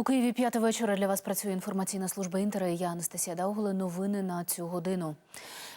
У Києві п'ята вечора для вас працює інформаційна служба інтера. Я Анастасія Даугли. Новини на цю годину.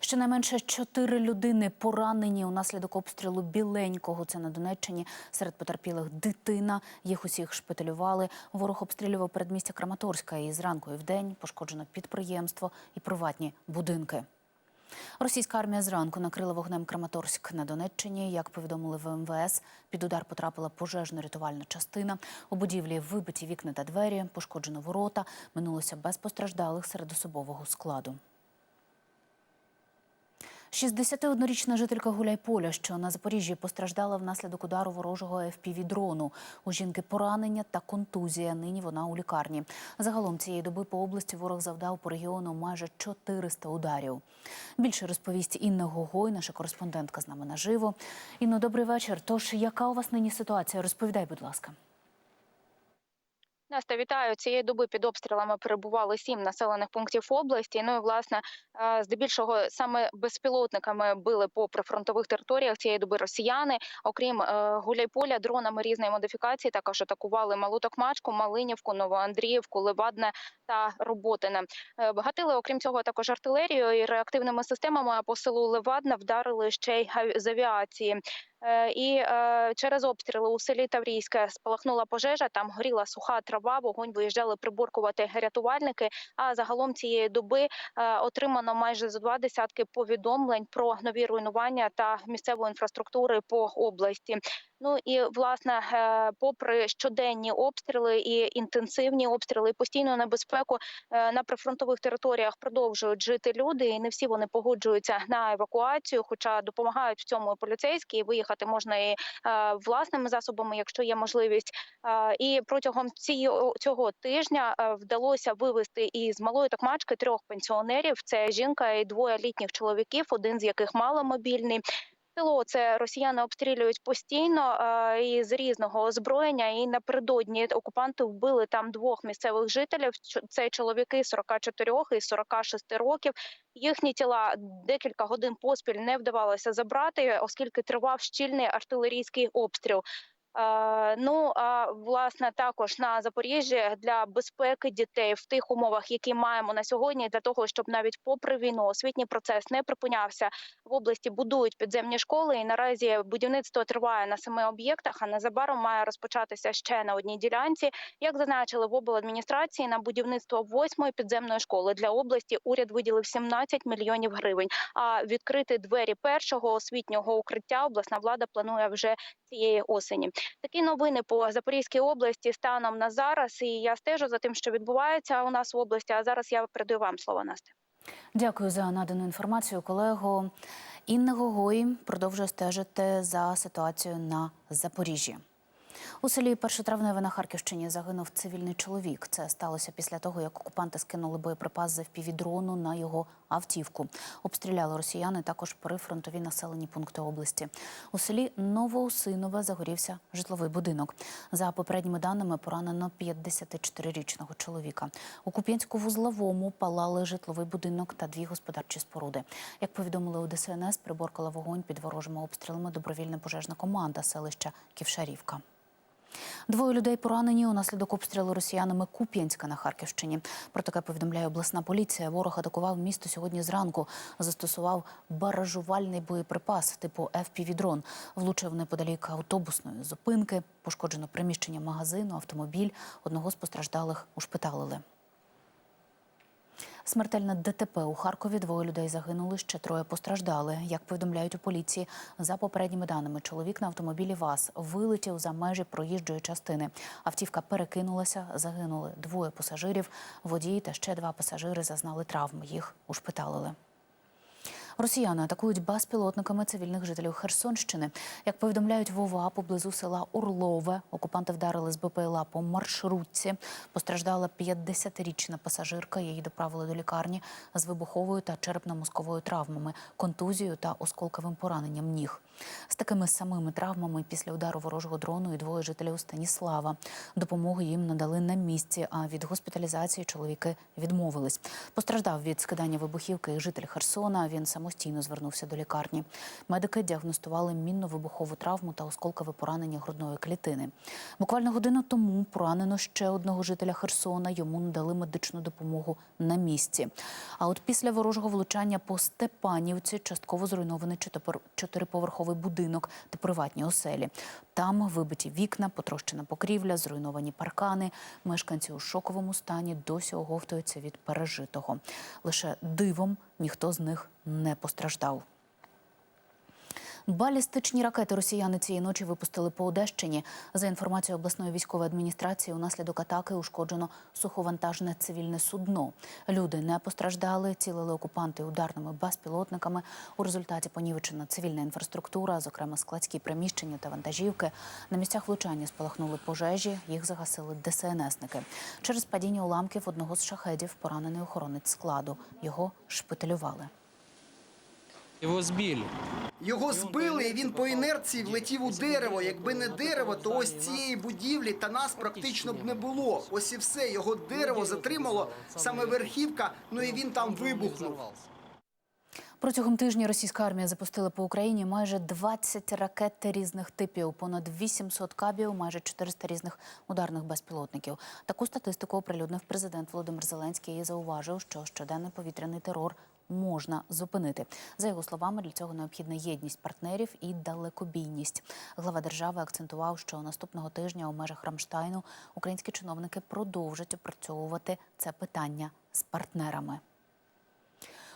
Щонайменше чотири людини поранені унаслідок обстрілу біленького. Це на Донеччині. Серед потерпілих дитина. Їх усіх шпиталювали. Ворог обстрілював передмістя Краматорська. І зранку і вдень пошкоджено підприємство і приватні будинки. Російська армія зранку накрила вогнем Краматорськ на Донеччині. Як повідомили в МВС, під удар потрапила пожежно-рятувальна частина. У будівлі вибиті вікна та двері, пошкоджено ворота. Минулося без постраждалих серед особового складу. 61-річна жителька Гуляйполя, що на Запоріжжі постраждала внаслідок удару ворожого FPV-дрону. У жінки поранення та контузія. Нині вона у лікарні. Загалом цієї доби по області ворог завдав по регіону майже 400 ударів. Більше розповість Інна Гогой, наша кореспондентка з нами наживо. Інно, добрий вечір. Тож, яка у вас нині ситуація? Розповідай, будь ласка. Настя, вітаю. Цієї доби під обстрілами перебували сім населених пунктів області. Ну і власне, здебільшого саме безпілотниками били по прифронтових територіях цієї доби росіяни. Окрім е, Гуляйполя, дронами різної модифікації також атакували Малу Токмачку, Малинівку, Новоандріївку, Левадне та Роботине. Е, Гатили, окрім цього, також артилерією і реактивними системами. По селу Левадне вдарили ще й з авіації. Е, І е, через обстріли у селі Таврійське спалахнула пожежа. Там горіла суха трава. Вогонь виїжджали приборкувати рятувальники. А загалом цієї доби е, отримано майже за два десятки повідомлень про нові руйнування та місцевої інфраструктури по області. Ну і власне, е, попри щоденні обстріли і інтенсивні обстріли, і постійну небезпеку е, на прифронтових територіях продовжують жити люди, і не всі вони погоджуються на евакуацію, хоча допомагають в цьому і поліцейські. І виїхати можна і е, власними засобами, якщо є можливість. І протягом цього тижня вдалося вивезти із малої токмачки трьох пенсіонерів. Це жінка і двоє літніх чоловіків, один з яких маломобільний. Село це росіяни обстрілюють постійно і з різного озброєння. І напередодні окупанти вбили там двох місцевих жителів. Це чоловіки 44 і 46 років. Їхні тіла декілька годин поспіль не вдавалося забрати, оскільки тривав щільний артилерійський обстріл. Е, ну а власне також на Запоріжжі для безпеки дітей в тих умовах, які маємо на сьогодні, для того, щоб навіть попри війну освітній процес не припинявся в області. Будують підземні школи, і наразі будівництво триває на семи об'єктах. А незабаром має розпочатися ще на одній ділянці. Як зазначили в обладміністрації, на будівництво восьмої підземної школи для області уряд виділив 17 мільйонів гривень. А відкрити двері першого освітнього укриття обласна влада планує вже цієї осені. Такі новини по Запорізькій області станом на зараз. І я стежу за тим, що відбувається у нас в області. А зараз я передаю вам слово Насте. Дякую за надану інформацію, колего. Інна Гогой продовжує стежити за ситуацією на Запоріжжі. У селі Першотравневе на Харківщині загинув цивільний чоловік. Це сталося після того, як окупанти скинули боєприпас з впівдрону на його автівку. Обстріляли росіяни також прифронтові населені пункти області. У селі Новоусинове загорівся житловий будинок. За попередніми даними поранено 54-річного чоловіка. У Куп'янську-Вузловому палали житловий будинок та дві господарчі споруди. Як повідомили у ДСНС, приборкала вогонь під ворожими обстрілами добровільна пожежна команда селища Ківшарівка. Двоє людей поранені унаслідок обстрілу росіянами Куп'янська на Харківщині. Про таке повідомляє обласна поліція. Ворог атакував місто сьогодні зранку. Застосував баражувальний боєприпас типу FPV-дрон. Влучив неподалік автобусної зупинки. Пошкоджено приміщення магазину, автомобіль. Одного з постраждалих ушпиталили. Смертельне ДТП у Харкові. Двоє людей загинули, ще троє постраждали. Як повідомляють у поліції, за попередніми даними, чоловік на автомобілі ВАЗ вилетів за межі проїжджої частини. Автівка перекинулася, загинули двоє пасажирів. Водій та ще два пасажири зазнали травм. Їх ушпиталили. Росіяни атакують безпілотниками цивільних жителів Херсонщини. Як повідомляють Вова, поблизу села Орлове, окупанти вдарили з БПЛА по маршрутці. Постраждала 50-річна пасажирка. Її доправили до лікарні з вибуховою та черепно-мозковою травмами, контузією та осколковим пораненням ніг. З такими самими травмами після удару ворожого дрону і двоє жителів Станіслава. Допомогу їм надали на місці, а від госпіталізації чоловіки відмовились. Постраждав від скидання вибухівки житель Херсона. Він самостійно самостійно звернувся до лікарні. Медики діагностували мінно-вибухову травму та осколкове поранення грудної клітини. Буквально годину тому поранено ще одного жителя Херсона. Йому надали медичну допомогу на місці. А от після ворожого влучання по Степанівці частково зруйнований чотириповерховий будинок та приватні оселі. Там вибиті вікна, потрощена покрівля, зруйновані паркани. Мешканці у шоковому стані досі оговтуються від пережитого. Лише дивом ніхто з них не постраждав. Балістичні ракети росіяни цієї ночі випустили по Одещині. За інформацією обласної військової адміністрації, унаслідок атаки ушкоджено суховантажне цивільне судно. Люди не постраждали, цілили окупанти ударними безпілотниками. У результаті понівечена цивільна інфраструктура, зокрема складські приміщення та вантажівки. На місцях влучання спалахнули пожежі, їх загасили ДСНСники. Через падіння уламків одного з шахедів поранений охоронець складу. Його шпиталювали. Его сбили. Його збили, і він по інерції влетів у дерево. Якби не дерево, то ось цієї будівлі та нас практично б не було. Ось і все. Його дерево затримало саме верхівка. Ну і він там вибухнув. Протягом тижня російська армія запустила по Україні майже 20 ракет різних типів, понад 800 кабів, майже 400 різних ударних безпілотників. Таку статистику оприлюднив президент Володимир Зеленський і зауважив, що щоденний повітряний терор можна зупинити. За його словами, для цього необхідна єдність партнерів і далекобійність. Глава держави акцентував, що наступного тижня у межах Рамштайну українські чиновники продовжать опрацьовувати це питання з партнерами.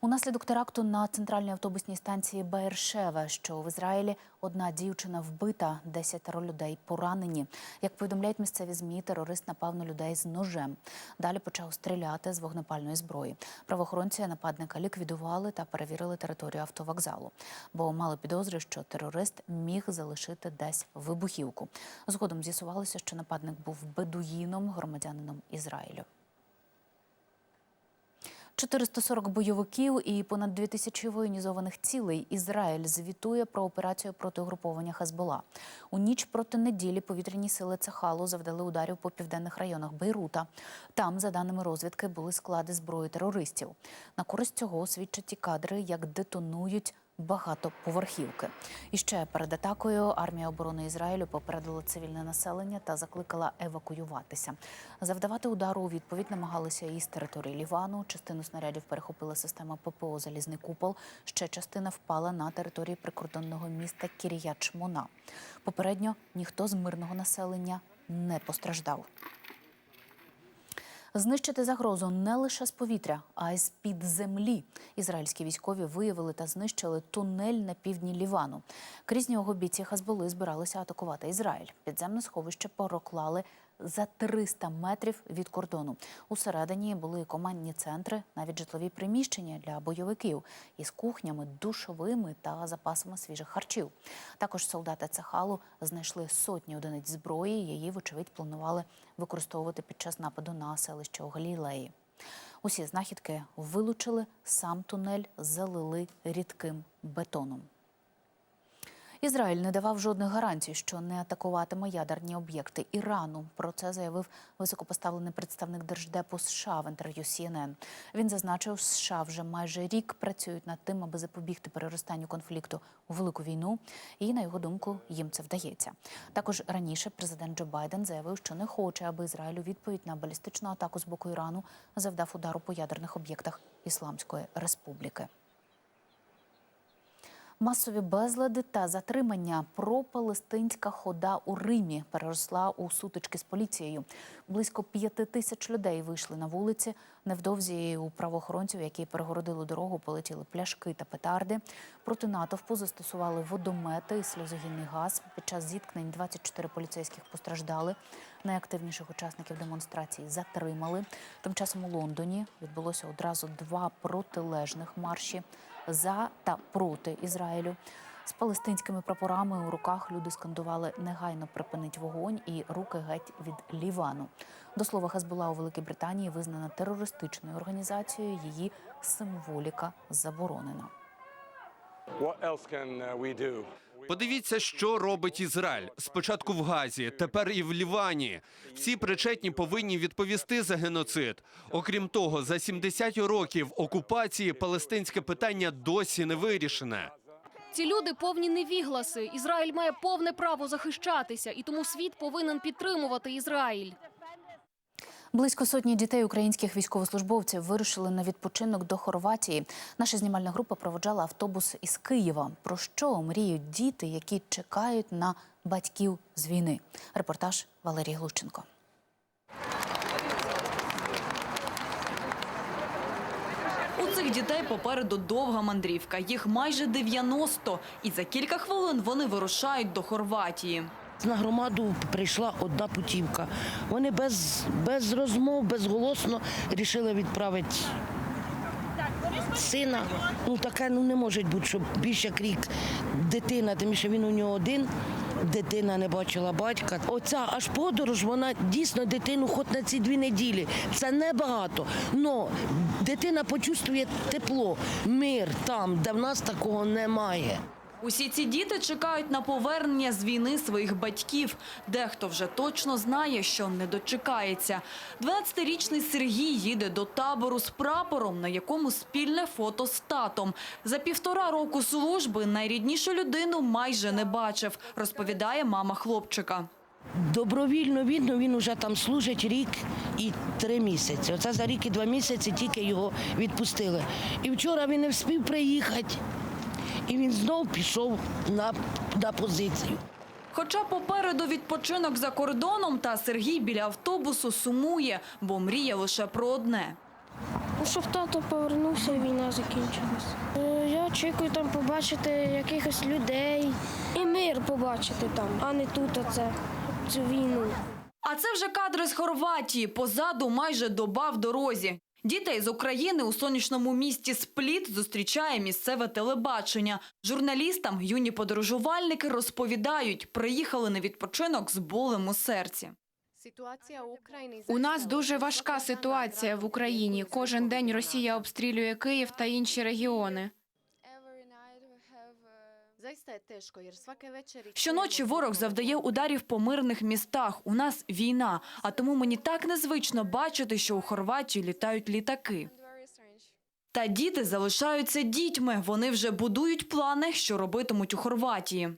Унаслідок теракту на центральній автобусній станції Баєршеве, що в Ізраїлі одна дівчина вбита, десятеро людей поранені. Як повідомляють місцеві змі, терорист напав на людей з ножем. Далі почав стріляти з вогнепальної зброї. Правоохоронці нападника ліквідували та перевірили територію автовокзалу, бо мали підозри, що терорист міг залишити десь вибухівку. Згодом з'ясувалося, що нападник був бедуїном, громадянином Ізраїлю. 440 бойовиків і понад 2000 воєнізованих цілей Ізраїль звітує про операцію проти угруповання Хезбола. У ніч проти неділі повітряні сили Цахалу завдали ударів по південних районах Бейрута. Там, за даними розвідки, були склади зброї терористів. На користь цього свідчать і кадри, як детонують багатоповерхівки. І ще перед атакою армія оборони Ізраїлю попередила цивільне населення та закликала евакуюватися. Завдавати удару у відповідь намагалися і з території Лівану. Частину снарядів перехопила система ППО Залізний купол. Ще частина впала на території прикордонного міста Кіріят-Шмона. Попередньо ніхто з мирного населення не постраждав. Знищити загрозу не лише з повітря, а й з під землі. Ізраїльські військові виявили та знищили тунель на півдні Лівану. Крізь нього бійці Хазболи збиралися атакувати Ізраїль. Підземне сховище проклали за 300 метрів від кордону. Усередині були командні центри, навіть житлові приміщення для бойовиків із кухнями, душовими та запасами свіжих харчів. Також солдати Цехалу знайшли сотні одиниць зброї. Її, вочевидь, планували використовувати під час нападу на селище Галілеї. Усі знахідки вилучили, сам тунель залили рідким бетоном. Ізраїль не давав жодних гарантій, що не атакуватиме ядерні об'єкти Ірану. Про це заявив високопоставлений представник держдепу США в інтерв'ю CNN. Він зазначив, США вже майже рік працюють над тим, аби запобігти переростанню конфлікту у велику війну. І на його думку, їм це вдається. Також раніше президент Джо Байден заявив, що не хоче, аби Ізраїль у відповідь на балістичну атаку з боку Ірану завдав удару по ядерних об'єктах Ісламської Республіки. Масові безлади та затримання пропалестинська хода у Римі переросла у сутички з поліцією. Близько п'яти тисяч людей вийшли на вулиці. Невдовзі у правоохоронців, які перегородили дорогу, полетіли пляшки та петарди. Проти натовпу застосували водомети і сльозогінний газ. Під час зіткнень 24 поліцейських постраждали. Найактивніших учасників демонстрації затримали. Тим часом у Лондоні відбулося одразу два протилежних марші за та проти Ізраїлю. З палестинськими прапорами у руках люди скандували негайно припинить вогонь і руки геть від Лівану. До слова, Хезбула у Великій Британії визнана терористичною організацією. Її символіка заборонена. What else can uh, we do? Подивіться, що робить Ізраїль. Спочатку в Газі, тепер і в Лівані. Всі причетні повинні відповісти за геноцид. Окрім того, за 70 років окупації палестинське питання досі не вирішене. Ці люди повні невігласи. Ізраїль має повне право захищатися, і тому світ повинен підтримувати Ізраїль. Близько сотні дітей українських військовослужбовців вирушили на відпочинок до Хорватії. Наша знімальна група проводжала автобус із Києва. Про що мріють діти, які чекають на батьків з війни? Репортаж Валерії Глущенко. У цих дітей попереду довга мандрівка. Їх майже 90. І за кілька хвилин вони вирушають до Хорватії. На громаду прийшла одна путівка. Вони без, без розмов, безголосно рішили відправити сина. Ну таке ну, не може бути, щоб більше як рік дитина, тим що він у нього один. Дитина не бачила батька. Оця аж подорож, вона дійсно дитину хоч на ці дві неділі. Це небагато. Но дитина почувствує тепло, мир там, де в нас такого немає. Усі ці діти чекають на повернення з війни своїх батьків. Дехто вже точно знає, що не дочекається. 12-річний Сергій їде до табору з прапором, на якому спільне фото з татом. За півтора року служби найріднішу людину майже не бачив, розповідає мама хлопчика. Добровільно видно, він вже там служить рік і три місяці. Оце за рік і два місяці тільки його відпустили. І вчора він не встиг приїхати, і він знов пішов на, на позицію. Хоча попереду відпочинок за кордоном, та Сергій біля автобусу сумує, бо мріє лише про одне. Ну, Щоб тато повернувся, і війна закінчилась. Е, Я очікую там побачити якихось людей і мир побачити там, а не тут оце, цю війну. А це вже кадри з Хорватії. Позаду майже доба в дорозі. Дітей з України у сонячному місті Спліт зустрічає місцеве телебачення. Журналістам юні подорожувальники розповідають, приїхали на відпочинок з болем у серці. У нас дуже важка ситуація в Україні. Кожен день Росія обстрілює Київ та інші регіони. Щоночі ворог завдає ударів по мирних містах. У нас війна, а тому мені так незвично бачити, що у Хорватії літають літаки. Та діти залишаються дітьми. Вони вже будують плани, що робитимуть у Хорватії.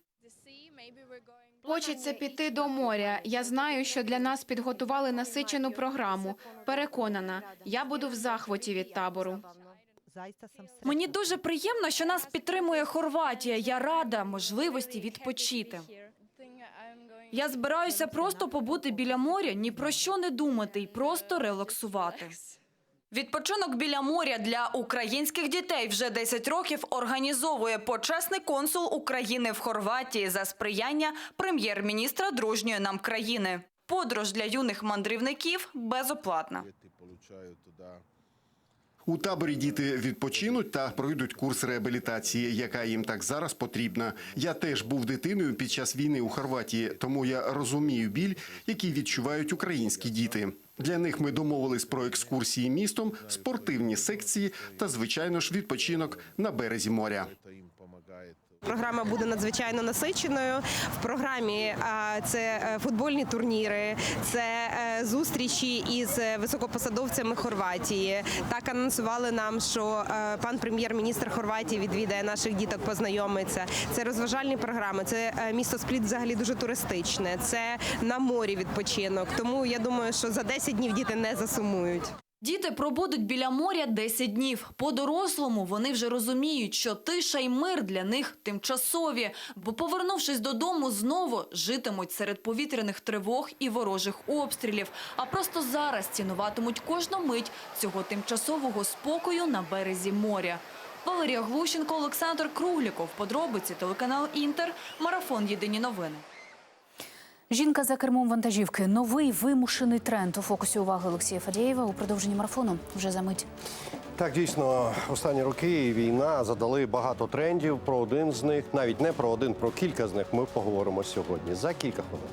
Хочеться піти до моря. Я знаю, що для нас підготували насичену програму. Переконана, я буду в захваті від табору. Мені дуже приємно, що нас підтримує Хорватія. Я рада можливості відпочити. Я збираюся просто побути біля моря, ні про що не думати і просто релаксувати. Відпочинок біля моря для українських дітей вже 10 років організовує почесний консул України в Хорватії за сприяння прем'єр-міністра дружньої нам країни. Подорож для юних мандрівників безоплатна. У таборі діти відпочинуть та пройдуть курс реабілітації, яка їм так зараз потрібна. Я теж був дитиною під час війни у Хорватії, тому я розумію біль, який відчувають українські діти. Для них ми домовились про екскурсії містом, спортивні секції та, звичайно ж, відпочинок на березі моря. Програма буде надзвичайно насиченою. В програмі це е, футбольні турніри, це е, зустрічі із високопосадовцями Хорватії. Так анонсували нам, що е, пан прем'єр-міністр Хорватії відвідає наших діток, познайомиться. Це розважальні програми. Це е, місто Спліт взагалі дуже туристичне. Це на морі відпочинок. Тому я думаю, що за 10 днів діти не засумують. Діти пробудуть біля моря 10 днів. По-дорослому вони вже розуміють, що тиша й мир для них тимчасові, бо, повернувшись додому, знову житимуть серед повітряних тривог і ворожих обстрілів. А просто зараз цінуватимуть кожну мить цього тимчасового спокою на березі моря. Валерія Глущенко, Олександр Кругліков. Подробиці телеканал Інтер. Марафон. Єдині новини. Жінка за кермом вантажівки. Новий вимушений тренд у фокусі уваги Олексія Фадєєва у продовженні марафону. Вже за мить. Так, дійсно, останні роки і війна задали багато трендів. Про один з них, навіть не про один, про кілька з них ми поговоримо сьогодні за кілька хвилин.